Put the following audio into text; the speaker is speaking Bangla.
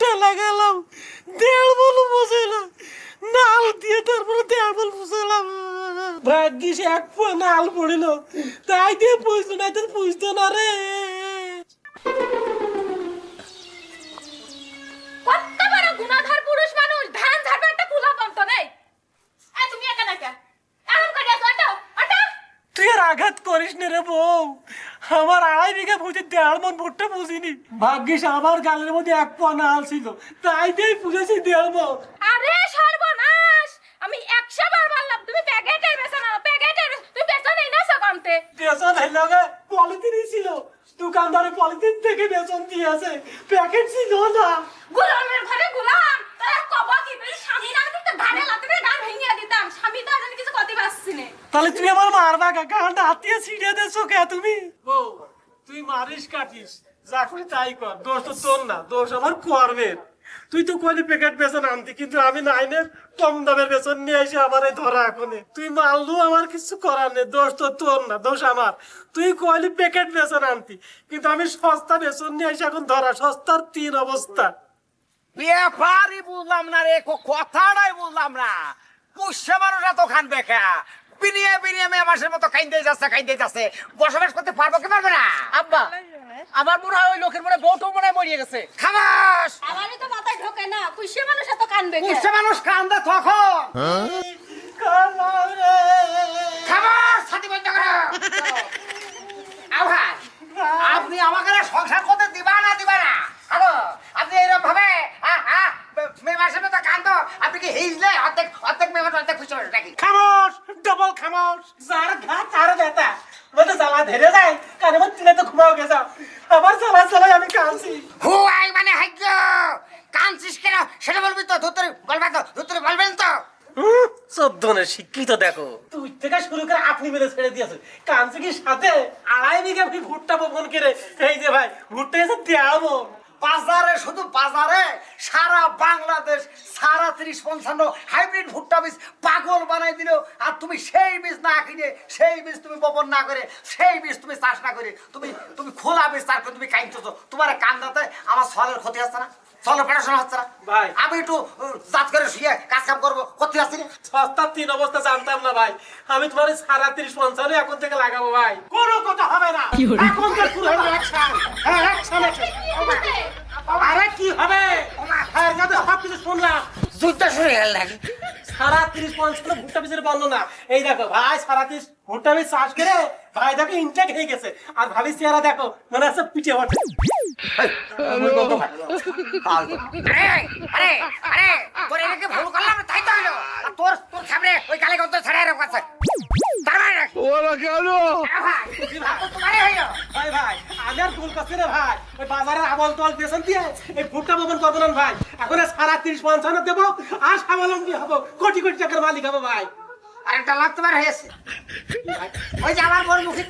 ভুট্টা লাগালাম দেড় বল বসাইলাম নাল দিয়ে তারপরে দেড় বল বসেলাম। ভাগ্যিস এক নাল পড়িল, তাই দিয়ে পুষতো না তো পুষতো না রে। আঘাত করিস না রে বউ। আমার আড়াই বিঘা বুঝে দেড় মন ভুট্টা বুঝিনি ভাগ্যিস আমার গালের মধ্যে এক পোয়া নাল ছিল। তাই দিয়ে পুষেছি দেড় মন আরে সর্বনাশ! আমি একশো বার বললাম তুমি প্যাকেটের বেচা না প্যাকেটের তুমি বেচা নেই না সকামতে বেসন হেলাগে পলিথিনই ছিল। দোকানদারে পলিথিন থেকে বেসন দিয়েছে। প্যাকেট ছিল না। গুলামের ঘরে গুলাম। তারা কবা কি? স্বামী না কিন্তু ধারে লাতে করে গান ভেঙে দিতাম স্বামী তো জানি কিছু করতে পারছি না তাহলে তুমি আমার মারবা কাকা হাঁটা হাতিয়ে ছিঁড়ে দেছো কে তুমি? বউ তুই মারিস কাটিস। যা করি তাই কর। দোষ তো তোর না দোষ আমার করবে তুই তো কইলি প্যাকেট বেসন আনতি কিন্তু আমি নাইনের কম দামের বেসন নিয়ে এসে আমার এই ধরা এখনে। তুই মারলু আমার কিছু করার নেই। দোষ তো তোর না দোষ আমার। তুই কইলি প্যাকেট বেসন আনতি কিন্তু আমি সস্তা বেসন নিয়ে এসে এখন ধরা সস্তার তিন অবস্থা। ব্যাপারই বুঝলাম না রে কো- কথাটাই বুঝলাম না। পুষ্য মানুষ এত খান বেকা। বিনিয়ে বিনিয়ে মেয়ে মাসের মতো খাইতে যাচ্ছে খাইতে যাচ্ছে। বসবাস করতে পারব কি পারবে না? আব্বা আমার মনে হয় ওই লোকের মনে বউটো মনে হয় মরিয়ে গেছে। খামাস! আমারই তো মাথায় ঢোকে না পুষ্যে মানুষ এত কানবে কে? পুষ্য মানুষ কান্দে তখন। খামাস ছাতি বন্ধ করো। আও আপনি আমাকে না সংসার করতে দিবা না দিবা না? হ্যালো আপনি এরকম ভাবে মেয়ে মাসের মতো কান্দ আপনি কি হিজলে অর্ধেক অর্ধেক মেয়ে অর্ধেক খুশি নাকি? খামোশ ডবল খামোশ যার ঘা তার ব্যথা মানে জ্বালা ধরে যায় কানে মধ্যে তিনে তো ঘুমাও গেছে আবার জ্বালা জ্বালায় আমি কাঁদছি হু আই মানে হাইজ্য কানছিস কেন সেটা বলবি তো ধুতরে বলবা তো ধুতরে বলবেন তো চোদ্দনের শিক্ষিত দেখো। তুই থেকে শুরু করে আপনি মেরে ছেড়ে দিয়েছে। কাঁদছে কি সাথে? আড়াই বিঘা আপনি ভুট্টা বপন করে। এই যে ভাই ভুট্টা এসে দেওয়াবো বাজারে শুধু বাজারে সারা বাংলাদেশ সারা ত্রিশ পঞ্চান্ন হাইব্রিড ভুট্টা বীজ পাগল বানাই দিল। আর তুমি সেই বীজ না কিনে সেই বীজ তুমি বপন না করে সেই বীজ তুমি চাষ না করে তুমি তুমি খোলা বীজ চাষ করে তুমি কাইনছো তোমার কান্দাতে আমার সলের ক্ষতি হচ্ছে না? সলের পড়াশোনা হচ্ছে না? ভাই। আমি একটু জাত করে শুয়ে কাজ কাম করব করতে আসছি সস্তার তিন অবস্থা জানতাম না ভাই। আমি তোমার সারা তিরিশ পঞ্চান্ন এখন থেকে লাগাবো ভাই। কোনো কথা হবে না। এখন তো শুরু হবে অ্যাকশন হ্যাঁ অ্যাকশন আরে কি হবে হ্যাঁ না তো সব কিছু শুনলাম যুদ্ধ গেল নাকি সারা তিরিশ পঞ্চান্ন ভুট্টা বীজের বর্ণনা এই দেখো ভাই সারা তিরিশ ভুট্টা বীজ চাষ করে ভাই দেখো ইনটেক হয়ে গেছে। আর ভাবি চেহারা দেখো মানে আছে পিঠে ওঠে আরে আরে আরে তোর এটাকে ভুল করলাম তাই তো হইল তোর তোর সামনে ওই কালে গন্ত ছেড়ে এরকম আছে। তার মানে? ওরা কেন? আ ভাই, তো তোমারই হইল। ভাই ভাই আর ভুল রে ভাই। ওই বাজারের আবল তল বেসন দিয়ে এই ভুট্টা বপন করব না ভাই। এখন সারা তিরিশ পঞ্চান্ন দেবো আর স্বাবলম্বী হব। কোটি কোটি টাকার মালিক হব ভাই। আরেকটা লাগতে পারে হয়েছে। ওই যে আমার বড় মুখে